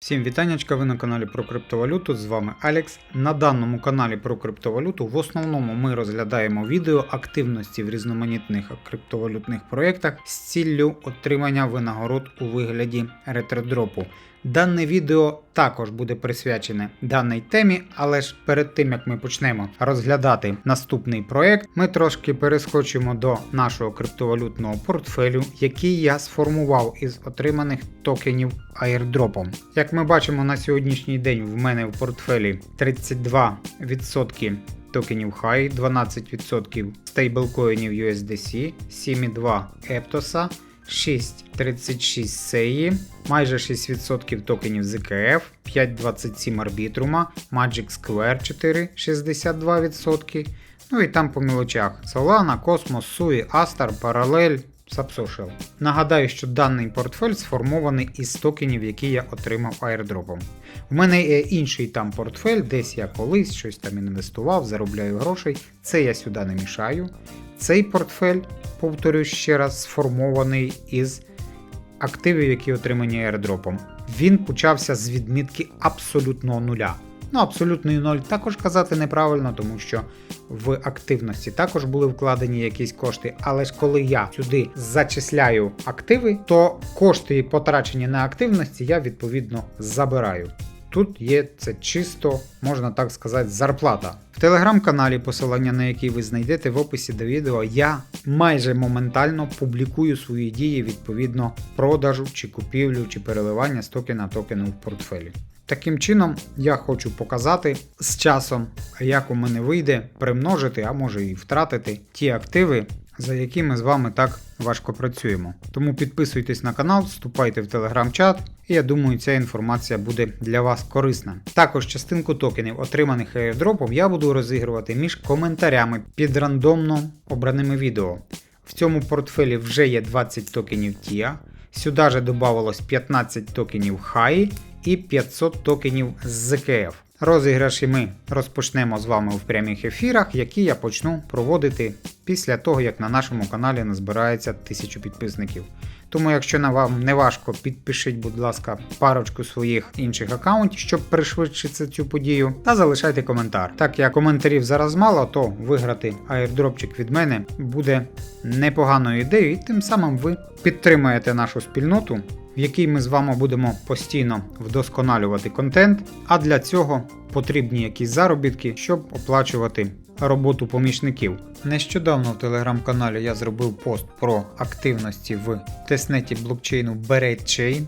Всім вітаннячка, ви на каналі про криптовалюту. З вами Алекс. На даному каналі про криптовалюту в основному ми розглядаємо відео активності в різноманітних криптовалютних проєктах з ціллю отримання винагород у вигляді ретrodропу. Дане відео також буде присвячене даній темі, але ж перед тим як ми почнемо розглядати наступний проект, ми трошки перескочимо до нашого криптовалютного портфелю, який я сформував із отриманих токенів airdropом. Як ми бачимо на сьогоднішній день, в мене в портфелі 32% токенів HIGH, 12% стейблкоїнів USDC, 7,2 Ептоса. 6,36 SEI, майже 6% токенів ZKF, 5,27 Арбітрума, Magic Square 4, 62%. Ну і там по мілочах Solana, Cosmos, Sui, Astar, Parallel, Subsocial. Нагадаю, що даний портфель сформований із токенів, які я отримав airdropом. В мене є інший там портфель, десь я колись щось там інвестував, заробляю грошей. Це я сюди не мішаю. Цей портфель, повторюсь ще раз, сформований із активів, які отримані airdropом. Він почався з відмітки абсолютного нуля. Ну, абсолютний ноль також казати неправильно, тому що в активності також були вкладені якісь кошти. Але ж коли я сюди зачисляю активи, то кошти, потрачені на активності, я відповідно забираю. Тут є це чисто, можна так сказати, зарплата. В телеграм-каналі, посилання на який ви знайдете в описі до відео, я майже моментально публікую свої дії відповідно продажу чи купівлю чи переливання з токена токену в портфелі. Таким чином, я хочу показати з часом, як у мене вийде примножити, а може і втратити ті активи, за які ми з вами так важко працюємо. Тому підписуйтесь на канал, вступайте в телеграм-чат, і я думаю, ця інформація буде для вас корисна. Також частинку токенів, отриманих airdropом, я буду розігрувати між коментарями під рандомно обраними відео. В цьому портфелі вже є 20 токенів TIA, сюди же додавалось 15 токенів HAI і 500 токенів з ZKF. Розіграші ми розпочнемо з вами в прямих ефірах, які я почну проводити після того, як на нашому каналі назбирається 1000 підписників. Тому, якщо на вам не важко, підпишіть, будь ласка, парочку своїх інших аккаунтів, щоб пришвидшити цю подію, та залишайте коментар. Так як коментарів зараз мало, то виграти аірдропчик від мене буде непоганою ідеєю, і тим самим ви підтримаєте нашу спільноту в якій ми з вами будемо постійно вдосконалювати контент, а для цього потрібні якісь заробітки, щоб оплачувати роботу помічників. Нещодавно в телеграм-каналі я зробив пост про активності в тестнеті блокчейну BeraChain.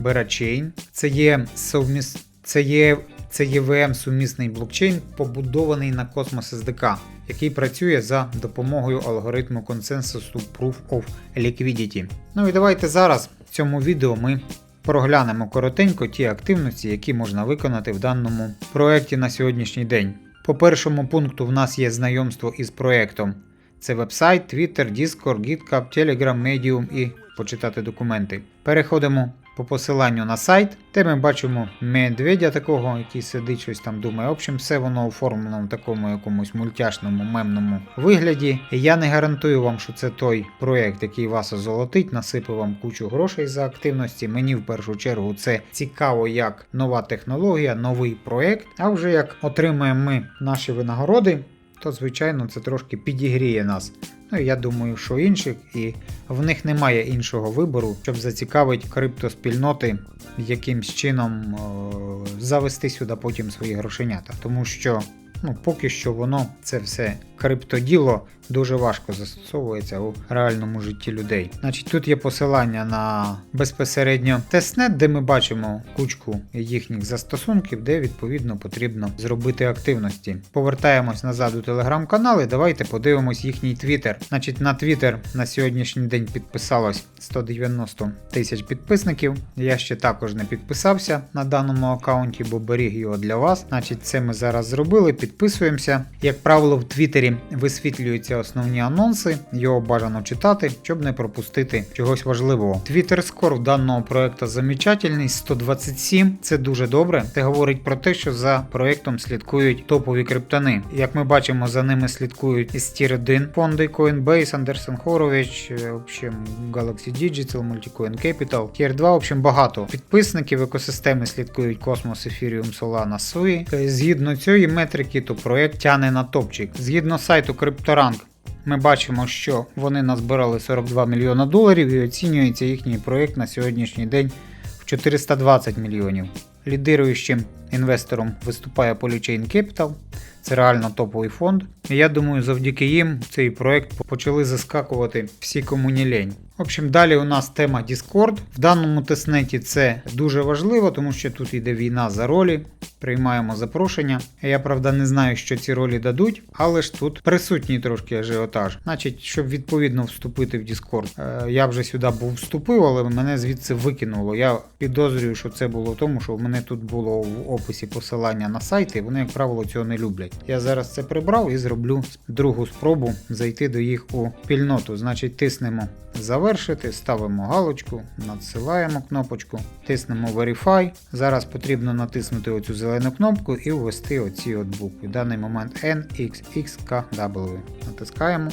BeraChain. Це є совміс... це є це ЄВМ сумісний блокчейн, побудований на Cosmos SDK, який працює за допомогою алгоритму консенсусу Proof of Liquidity. Ну і давайте зараз цьому відео ми проглянемо коротенько ті активності, які можна виконати в даному проєкті на сьогоднішній день. По першому пункту в нас є знайомство із проєктом. Це вебсайт, Twitter, Discord, GitHub, Telegram, Medium і почитати документи. Переходимо по посиланню на сайт, де ми бачимо медведя такого, який сидить щось там думає. В общем, все воно оформлено в такому якомусь мультяшному мемному вигляді. Я не гарантую вам, що це той проєкт, який вас озолотить, насипе вам кучу грошей за активності. Мені в першу чергу це цікаво як нова технологія, новий проєкт. А вже як отримаємо ми наші винагороди, то звичайно це трошки підігріє нас. Ну, я думаю, що інших, і в них немає іншого вибору, щоб зацікавити криптоспільноти якимсь чином о, завести сюди потім свої грошенята. Тому що ну, поки що воно це все криптоділо дуже важко застосовується у реальному житті людей. Значить, тут є посилання на безпосередньо тестнет, де ми бачимо кучку їхніх застосунків, де відповідно потрібно зробити активності. Повертаємось назад у телеграм-канал і давайте подивимось їхній твіттер. Значить, на твіттер на сьогоднішній день підписалось 190 тисяч підписників. Я ще також не підписався на даному аккаунті, бо беріг його для вас. Значить, це ми зараз зробили, підписуємося. Як правило, в твіттері банері висвітлюються основні анонси, його бажано читати, щоб не пропустити чогось важливого. Twitter скор даного проекту замечательний 127. Це дуже добре. Це говорить про те, що за проектом слідкують топові криптони. Як ми бачимо, за ними слідкують із Tier 1 фонди Coinbase, Андерсен Хорович, общем, Galaxy Digital, Multicoin Capital, Tier 2, в общем, багато. Підписників екосистеми слідкують Cosmos, Ethereum, Solana, Sui. Е, Згідно цієї метрики, то проект тяне на топчик. Згідно сайту CryptoRank, ми бачимо, що вони назбирали 42 мільйона доларів і оцінюється їхній проект на сьогоднішній день в 420 мільйонів. Лідируючим інвестором виступає Polychain Capital. Це реально топовий фонд. І я думаю, завдяки їм цей проект почали заскакувати всі кому не лень. В общем, далі у нас тема Discord. В даному тестнеті це дуже важливо, тому що тут йде війна за ролі. Приймаємо запрошення. Я правда не знаю, що ці ролі дадуть, але ж тут присутній трошки ажіотаж. Значить, щоб відповідно вступити в Discord, е, я вже сюди був вступив, але мене звідси викинуло. Я підозрюю, що це було в тому, що в мене тут було в описі посилання на сайти, вони, як правило, цього не люблять. Я зараз це прибрав і зроблю другу спробу зайти до їх у спільноту. Значить, тиснемо завершити, ставимо галочку, надсилаємо кнопочку, тиснемо Verify. Зараз потрібно натиснути оцю зелену кнопку і ввести оці от букви. В даний момент NXXKW. Натискаємо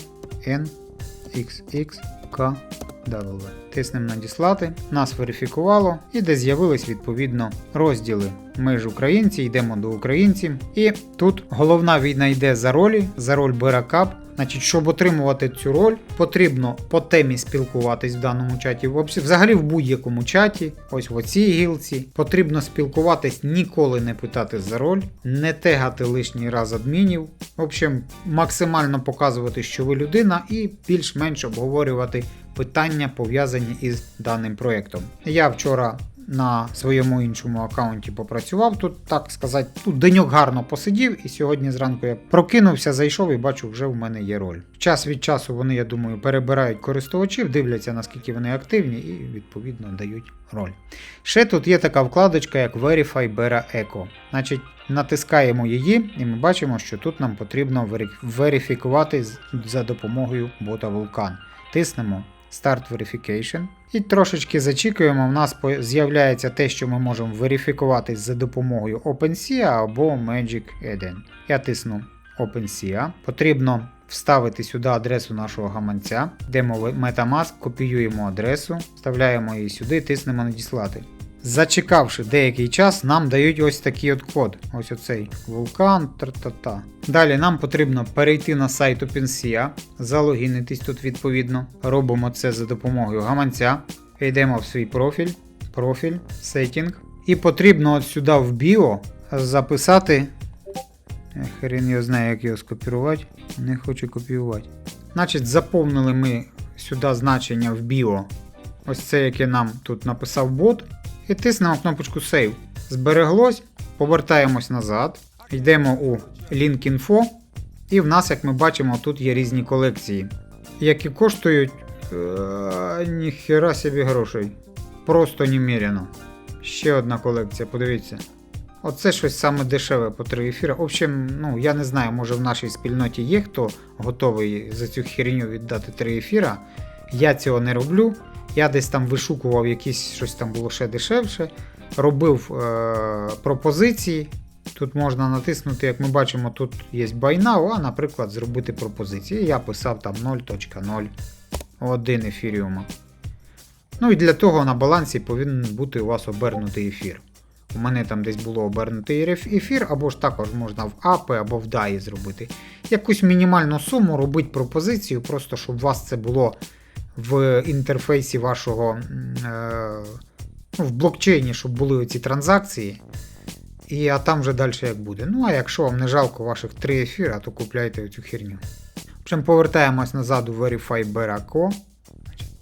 NXXKW. Тиснемо надіслати, нас верифікувало і де з'явились відповідно розділи. Ми ж українці, йдемо до українців. І тут головна війна йде за ролі, за роль Беракап. Значить, щоб отримувати цю роль, потрібно по темі спілкуватись в даному чаті. Взагалі в будь-якому чаті, ось в оцій гілці. Потрібно спілкуватись, ніколи не питати за роль, не тегати лишній раз адмінів. В общем, максимально показувати, що ви людина, і більш-менш обговорювати питання, пов'язані із даним проєктом. Я вчора на своєму іншому аккаунті попрацював тут, так сказати, тут деньок гарно посидів, і сьогодні зранку я прокинувся, зайшов і бачу, вже в мене є роль. Час від часу вони, я думаю, перебирають користувачів, дивляться, наскільки вони активні, і відповідно дають роль. Ще тут є така вкладочка, як Verify Bera Echo. Значить, натискаємо її, і ми бачимо, що тут нам потрібно верифікувати за допомогою бота Vulkan. Тиснемо Start Verification. І трошечки зачікуємо, в нас з'являється те, що ми можемо верифікувати за допомогою OpenSea або Magic Eden. Я тисну OpenSea. Потрібно вставити сюди адресу нашого гаманця, йдемо Metamask, копіюємо адресу, вставляємо її сюди, тиснемо надіслати. Зачекавши деякий час, нам дають ось такий от код. Ось оцей вулкан. Тра-та-та. Далі нам потрібно перейти на сайт OpenSea, залогінитись тут відповідно. Робимо це за допомогою гаманця. Йдемо в свій профіль, профіль, Setting. І потрібно от сюди в Bio записати. Хрен я знаю, як його скопірувати. Не хочу копіювати. Значить, заповнили ми сюди значення в Bio. Ось це, яке нам тут написав бот і тиснемо кнопочку Save. Збереглось, повертаємось назад, йдемо у Link Info, і в нас, як ми бачимо, тут є різні колекції, які коштують е, ніхера собі грошей. Просто неміряно. Ще одна колекція, подивіться. Оце щось саме дешеве по 3 ефіра. В общем, ну я не знаю, може в нашій спільноті є хто готовий за цю херню віддати 3 ефіра. Я цього не роблю. Я десь там вишукував якісь щось там було ще дешевше. Робив е- пропозиції. Тут можна натиснути, як ми бачимо, тут є Buy Now, а, наприклад, зробити пропозиції. Я писав там 0.01 ефіріума. Ну і для того на балансі повинен бути у вас обернутий ефір. У мене там десь було обернутий ефір, або ж також можна в API або в DAI зробити. Якусь мінімальну суму робити пропозицію, просто щоб у вас це було в інтерфейсі вашого е, ну, в блокчейні, щоб були ці транзакції. І а там вже далі як буде. Ну, а якщо вам не жалко ваших 3 ефіра, то купляйте цю херню. В повертаємось назад у Verify Beraco.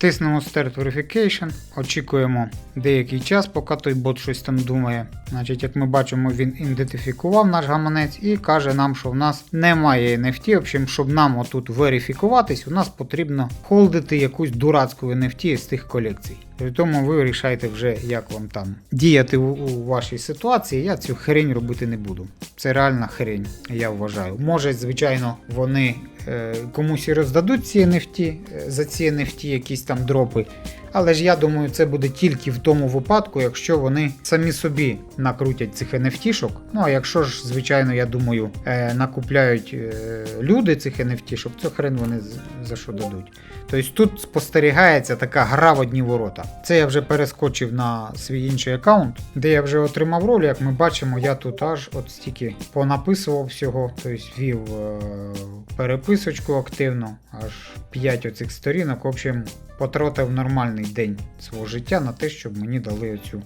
Тиснемо Start Verification, очікуємо деякий час, поки той бот щось там думає. Значить, як ми бачимо, він ідентифікував наш гаманець і каже нам, що в нас немає NFT. В общем, щоб нам отут верифікуватись, у нас потрібно холдити якусь дурацьку NFT з тих колекцій. При тому ви вирішайте вже, як вам там діяти у, вашій ситуації. Я цю хрень робити не буду. Це реальна хрень, я вважаю. Може, звичайно, вони е, комусь і роздадуть ці NFT, е, за ці NFT якісь там дропи. Але ж я думаю, це буде тільки в тому випадку, якщо вони самі собі накрутять цих NFT-шок. Ну а якщо ж, звичайно, я думаю, е, накупляють е, люди цих NFT-шок, то хрен вони за що дадуть. Тобто тут спостерігається така гра в одні ворота. Це я вже перескочив на свій інший аккаунт, де я вже отримав роль. Як ми бачимо, я тут аж от стільки понаписував всього, тобто вів е, переписочку активно, аж 5 оцих сторінок. В общем, потратив нормальний день свого життя на те, щоб мені дали оцю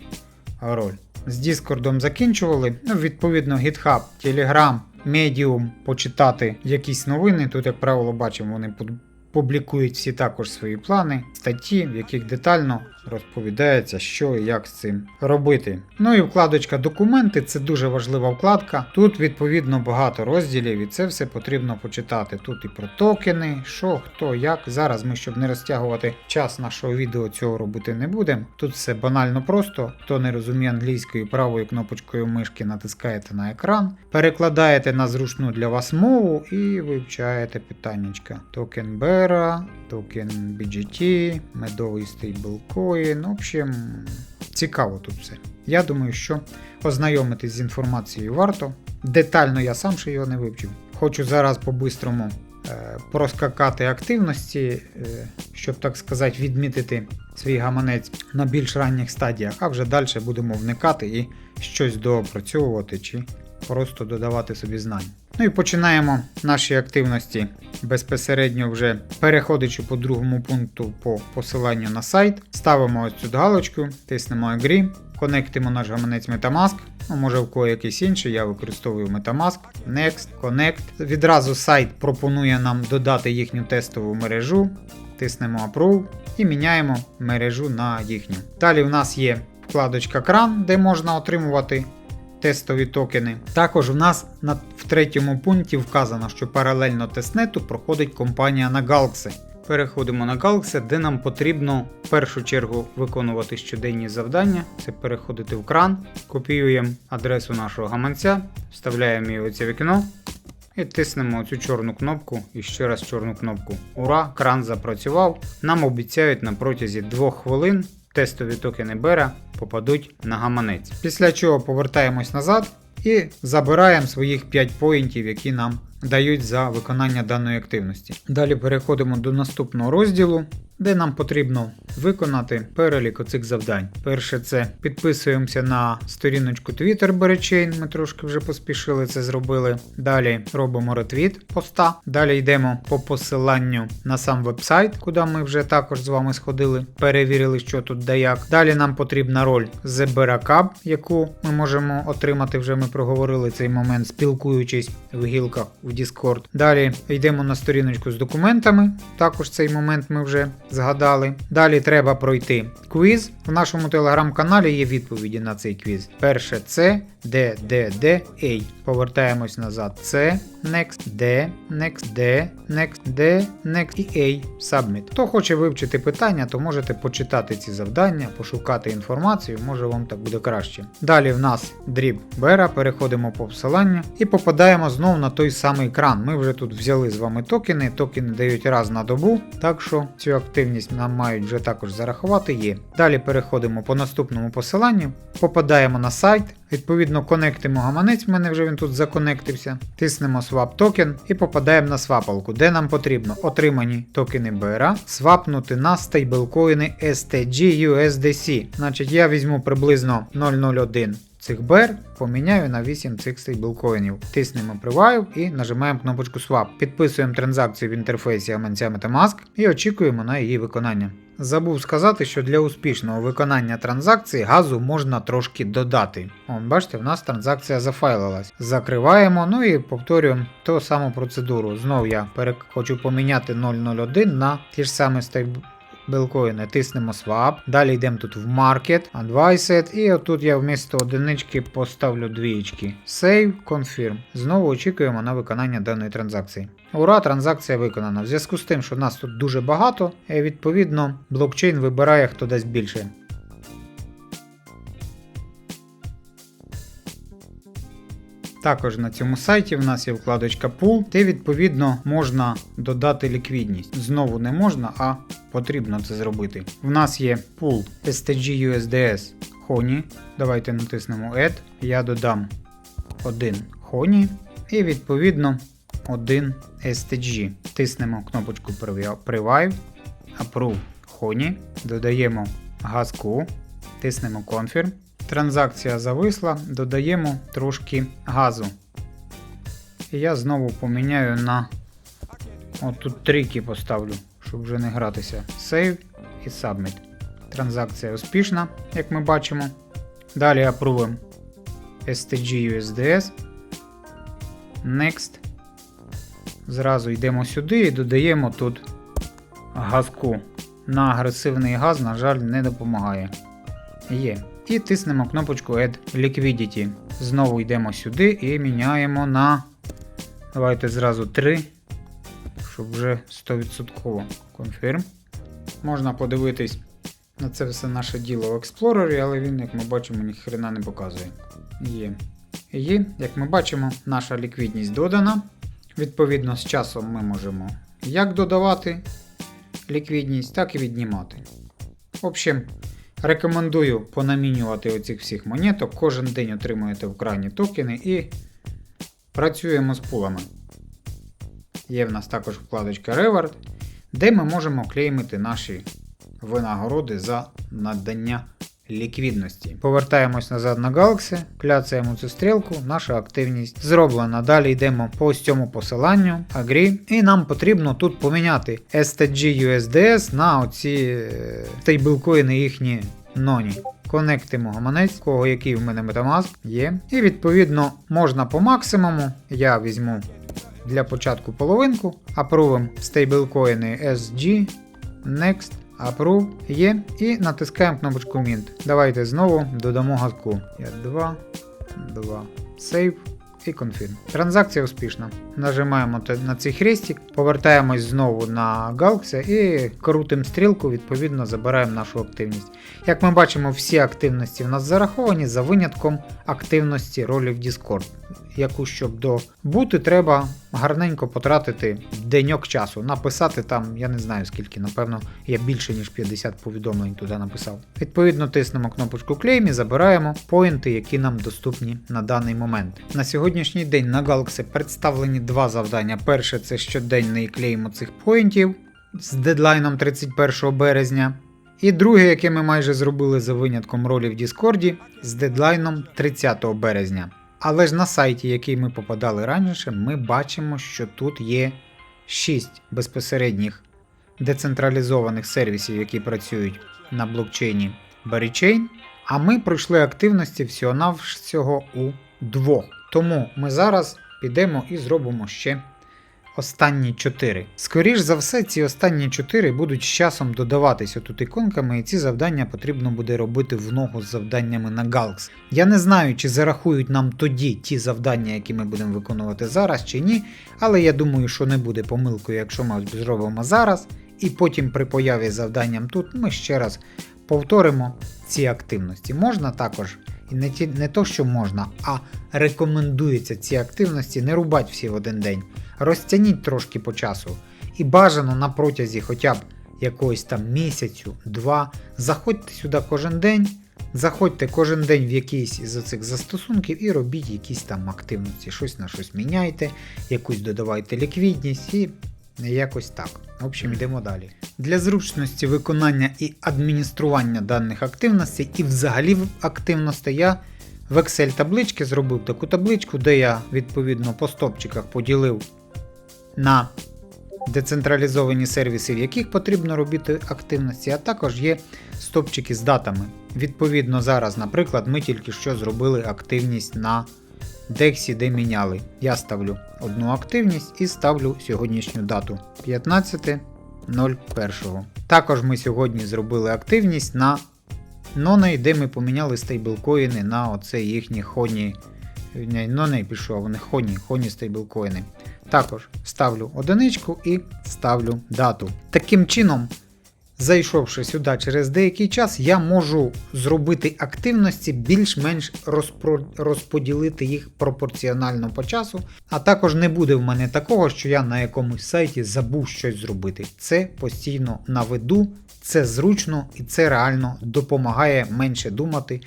роль. З Діскордом закінчували. Ну, відповідно, GitHub, Telegram, Medium, почитати якісь новини. Тут, як правило, бачимо, вони публікують всі також свої плани, статті, в яких детально розповідається, що і як з цим робити. Ну і вкладочка документи це дуже важлива вкладка. Тут відповідно багато розділів, і це все потрібно почитати. Тут і про токени, що, хто, як. Зараз ми, щоб не розтягувати час нашого відео, цього робити не будемо. Тут все банально просто. Хто не розуміє англійською правою кнопочкою мишки натискаєте на екран, перекладаєте на зручну для вас мову і вивчаєте питаннячка. Токен Bera, токен BGT, медовий стейблкоін. В общем, цікаво тут все. Я думаю, що ознайомитись з інформацією варто. Детально я сам ще його не вивчив. Хочу зараз по-бистрому е, проскакати активності, е, щоб так сказати, відмітити свій гаманець на більш ранніх стадіях, а вже далі будемо вникати і щось доопрацьовувати чи просто додавати собі знань. Ну і починаємо наші активності безпосередньо вже переходячи по другому пункту по посиланню на сайт. Ставимо ось цю галочку, тиснемо Agree, конектимо наш гаманець Metamask. Ну, може в кого якийсь інший, я використовую Metamask, Next, Connect. Відразу сайт пропонує нам додати їхню тестову мережу. Тиснемо Approve і міняємо мережу на їхню. Далі в нас є вкладочка кран, де можна отримувати тестові токени. Також в нас на, в третьому пункті вказано, що паралельно тестнету проходить компанія на Galaxy. Переходимо на Galaxy, де нам потрібно в першу чергу виконувати щоденні завдання. Це переходити в кран, копіюємо адресу нашого гаманця, вставляємо її в це вікно. І тиснемо цю чорну кнопку і ще раз чорну кнопку. Ура! Кран запрацював. Нам обіцяють на протязі 2 хвилин тестові токени Бера попадуть на гаманець. Після чого повертаємось назад і забираємо своїх 5 поінтів, які нам дають за виконання даної активності. Далі переходимо до наступного розділу, де нам потрібно виконати перелік оцих завдань. Перше, це підписуємося на сторіночку Twitter Беречейн, ми трошки вже поспішили це зробили. Далі робимо ретвіт поста. Далі йдемо по посиланню на сам вебсайт, куди ми вже також з вами сходили, перевірили, що тут да як. Далі нам потрібна роль The яку ми можемо отримати, вже ми проговорили цей момент, спілкуючись в гілках в Discord. Далі йдемо на сторіночку з документами. Також цей момент ми вже згадали. Далі треба пройти квіз. В нашому телеграм-каналі є відповіді на цей квіз. Перше це D, D, D, A. Повертаємось назад. Це Next, D, Next, D, Next, D, Next і A. Submit. Хто хоче вивчити питання, то можете почитати ці завдання, пошукати інформацію, може вам так буде краще. Далі в нас дріб Бера, переходимо по посиланню і попадаємо знову на той самий кран. Ми вже тут взяли з вами токени. Токени дають раз на добу, так що цю активність нам мають вже також зарахувати є. Далі переходимо по наступному посиланню, попадаємо на сайт. Відповідно, конектимо гаманець, в мене вже він тут законектився. Тиснемо Swap токен і попадаємо на свапалку, де нам потрібно отримані токени BRA свапнути на стейблкоїни STG USDC. Значить, я візьму приблизно 001 цих BR, поміняю на 8 цих стейблкоїнів. Тиснемо Preview і нажимаємо кнопочку Swap. Підписуємо транзакцію в інтерфейсі гаманця Metamask і очікуємо на її виконання. Забув сказати, що для успішного виконання транзакції газу можна трошки додати. Вон, бачите, в нас транзакція зафайлилась. Закриваємо, ну і повторюємо ту саму процедуру. Знову я перек... хочу поміняти 001 на ті ж самі стейб... Білкоїни, тиснемо Swap. Далі йдемо тут в Market, Advised, і отут я вмісто одинички поставлю двієчки. Save, Confirm. Знову очікуємо на виконання даної транзакції. Ура, транзакція виконана. В зв'язку з тим, що нас тут дуже багато, і відповідно блокчейн вибирає, хто дасть більше. Також на цьому сайті в нас є вкладочка Pool, де відповідно можна додати ліквідність. Знову не можна, а потрібно це зробити. В нас є Pool STG USDS. Давайте натиснемо Add. Я додам один Honey і відповідно один STG. Тиснемо кнопочку Preview, Approve Honey, додаємо газку, тиснемо Confirm. Транзакція зависла, додаємо трошки газу. І я знову поміняю на от тут трики поставлю, щоб вже не гратися. Save і Submit. Транзакція успішна, як ми бачимо. Далі апрувимо STG USDS. Next. Зразу йдемо сюди і додаємо тут газку. На агресивний газ, на жаль, не допомагає. Є. І тиснемо кнопочку Add Liquidity. Знову йдемо сюди і міняємо на. Давайте зразу 3, щоб вже 100% Confirm. Можна подивитись на це все наше діло в Explorer, але він, як ми бачимо, ніхрена не показує. Є. І, як ми бачимо, наша ліквідність додана. Відповідно, з часом ми можемо як додавати ліквідність, так і віднімати. В общем, Рекомендую понамінювати оцих всіх монеток. Кожен день отримуєте вкрайні токени і працюємо з пулами. Є в нас також вкладочка Reward, де ми можемо клеймити наші винагороди за надання ліквідності. Повертаємось назад на Galaxy, кляцаємо цю стрілку, наша активність зроблена. Далі йдемо по ось цьому посиланню, Agree, і нам потрібно тут поміняти STG USDS на оці е, стейблкоїни їхні ноні. Конектимо гаманець, кого який в мене Metamask є. І відповідно можна по максимуму. Я візьму для початку половинку, апрувим стейблкоїни SG, Next. Approve є і натискаємо кнопочку Mint. Давайте знову додамо газку. 2, 2, Save і Confirm. Транзакція успішна. Нажимаємо на цей хрестик, повертаємось знову на Galaxy і крутим стрілку, відповідно, забираємо нашу активність. Як ми бачимо, всі активності в нас зараховані за винятком активності ролі в Discord, яку щоб добути, треба гарненько потратити деньок часу, написати там, я не знаю скільки, напевно, я більше ніж 50 повідомлень туди написав. Відповідно, тиснемо кнопочку Claim і забираємо поінти, які нам доступні на даний момент. На сьогоднішній день на Galaxy представлені два завдання. Перше це щоденний клейм цих поінтів з дедлайном 31 березня. І друге, яке ми майже зробили за винятком ролі в Діскорді з дедлайном 30 березня. Але ж на сайті, який ми попадали раніше, ми бачимо, що тут є 6 безпосередніх децентралізованих сервісів, які працюють на блокчейні Barichain. а ми пройшли активності всього-навсього у двох. Тому ми зараз підемо і зробимо ще останні 4. Скоріш за все, ці останні 4 будуть з часом додаватися тут іконками, і ці завдання потрібно буде робити в ногу з завданнями на Galx. Я не знаю, чи зарахують нам тоді ті завдання, які ми будемо виконувати зараз, чи ні, але я думаю, що не буде помилкою, якщо ми зробимо зараз, і потім при появі завданням тут ми ще раз повторимо ці активності. Можна також. І не ті, не то, що можна, а рекомендується ці активності не рубати всі в один день. Розтягніть трошки по часу. І бажано на протязі хоча б якогось там місяцю, два. Заходьте сюди кожен день. Заходьте кожен день в якийсь із цих застосунків і робіть якісь там активності. Щось на щось міняйте, якусь додавайте ліквідність і якось так. В общем, йдемо далі. Для зручності виконання і адміністрування даних активностей і взагалі активностей я в Excel таблички зробив таку табличку, де я відповідно по стопчиках поділив на децентралізовані сервіси, в яких потрібно робити активності, а також є стопчики з датами. Відповідно, зараз, наприклад, ми тільки що зробили активність на Де міняли. Я ставлю одну активність і ставлю сьогоднішню дату 15 01. Також ми сьогодні зробили активність на Ноней, де ми поміняли стейблкоїни на оце їхні хоні. Ноней пішов, вони хоні, хоні стейблкоїни. Також ставлю одиничку і ставлю дату. Таким чином, зайшовши сюди через деякий час, я можу зробити активності більш-менш розподілити їх пропорціонально по часу. А також не буде в мене такого, що я на якомусь сайті забув щось зробити. Це постійно на виду, це зручно і це реально допомагає менше думати.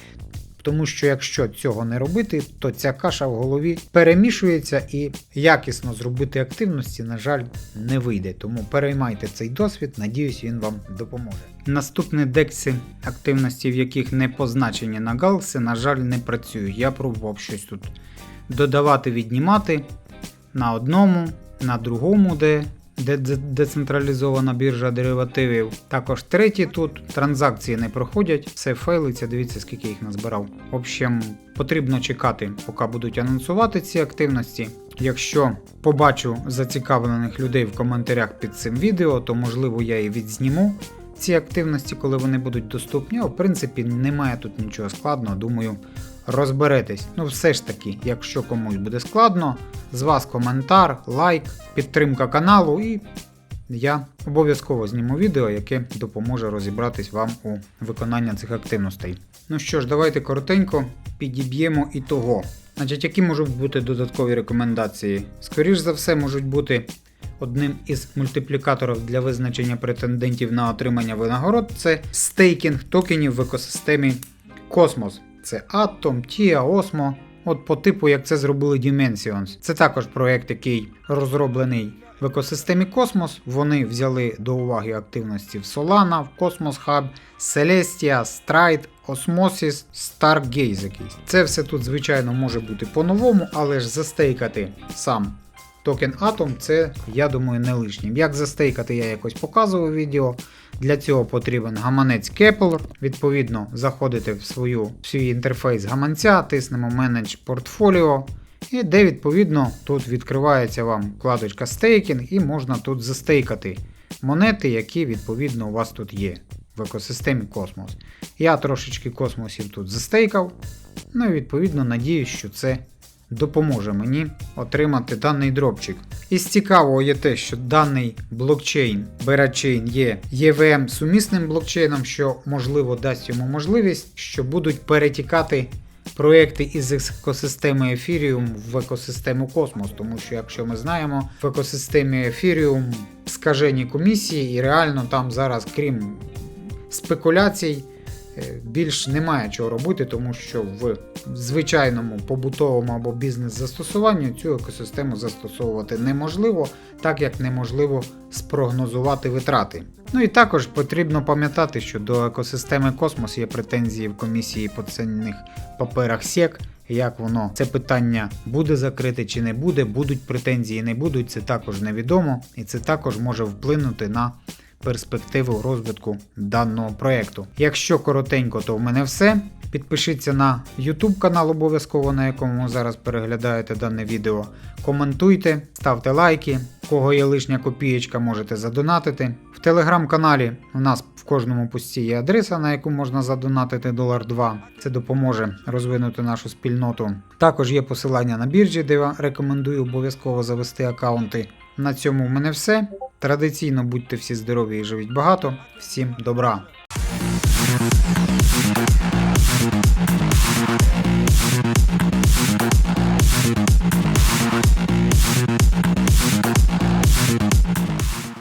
Тому що якщо цього не робити, то ця каша в голові перемішується і якісно зробити активності, на жаль, не вийде. Тому переймайте цей досвід, надіюсь, він вам допоможе. Наступні декси, активності, в яких не позначені на галси, на жаль, не працюють. Я пробував щось тут додавати, віднімати на одному, на другому, де децентралізована біржа деривативів. Також третій тут транзакції не проходять, все фейлиться, дивіться, скільки їх назбирав. В общем, потрібно чекати, поки будуть анонсувати ці активності. Якщо побачу зацікавлених людей в коментарях під цим відео, то можливо я і відзніму ці активності, коли вони будуть доступні. В принципі, немає тут нічого складного, думаю, розберетесь. Ну, все ж таки, якщо комусь буде складно, з вас коментар, лайк, підтримка каналу, і я обов'язково зніму відео, яке допоможе розібратись вам у виконанні цих активностей. Ну що ж, давайте коротенько підіб'ємо і того. Значить, які можуть бути додаткові рекомендації? Скоріш за все, можуть бути одним із мультиплікаторів для визначення претендентів на отримання винагород це стейкінг токенів в екосистемі Космос. Це Atom, TIA, Osmo. От по типу, як це зробили Dimensions. Це також проект, який розроблений в екосистемі Космос. Вони взяли до уваги активності в Solana, в Cosmos Hub, Celestia, Stride, Osmosis, Stargaze якийсь. Це все тут, звичайно, може бути по-новому, але ж застейкати сам токен Atom це, я думаю, не лишнім. Як застейкати, я якось показував відео. Для цього потрібен гаманець Kepler. Відповідно, заходите в, свою, в свій інтерфейс гаманця, тиснемо Manage Portfolio. І де відповідно тут відкривається вам вкладочка стейкінг і можна тут застейкати монети, які відповідно у вас тут є в екосистемі Космос. Я трошечки космосів тут застейкав. Ну і відповідно надіюсь, що це допоможе мені отримати даний дропчик. Із цікавого є те, що даний блокчейн Berachain є EVM сумісним блокчейном, що можливо дасть йому можливість, що будуть перетікати проекти із екосистеми Ethereum в екосистему Космос. Тому що, якщо ми знаємо, в екосистемі Ethereum скажені комісії, і реально там зараз, крім спекуляцій, е, більш немає чого робити, тому що в звичайному побутовому або бізнес-застосуванні цю екосистему застосовувати неможливо, так як неможливо спрогнозувати витрати. Ну і також потрібно пам'ятати, що до екосистеми Космос є претензії в комісії по цінних паперах SEC. Як воно це питання буде закрите чи не буде, будуть претензії, не будуть, це також невідомо, і це також може вплинути на перспективу розвитку даного проєкту. Якщо коротенько, то в мене все. Підпишіться на YouTube канал обов'язково, на якому зараз переглядаєте дане відео. Коментуйте, ставте лайки. Кого є лишня копієчка, можете задонатити. В телеграм-каналі у нас в кожному пості є адреса, на яку можна задонатити долар 2. Це допоможе розвинути нашу спільноту. Також є посилання на біржі, де я рекомендую обов'язково завести аккаунти. На цьому в мене все. Традиційно будьте всі здорові і живіть багато. Всім добра!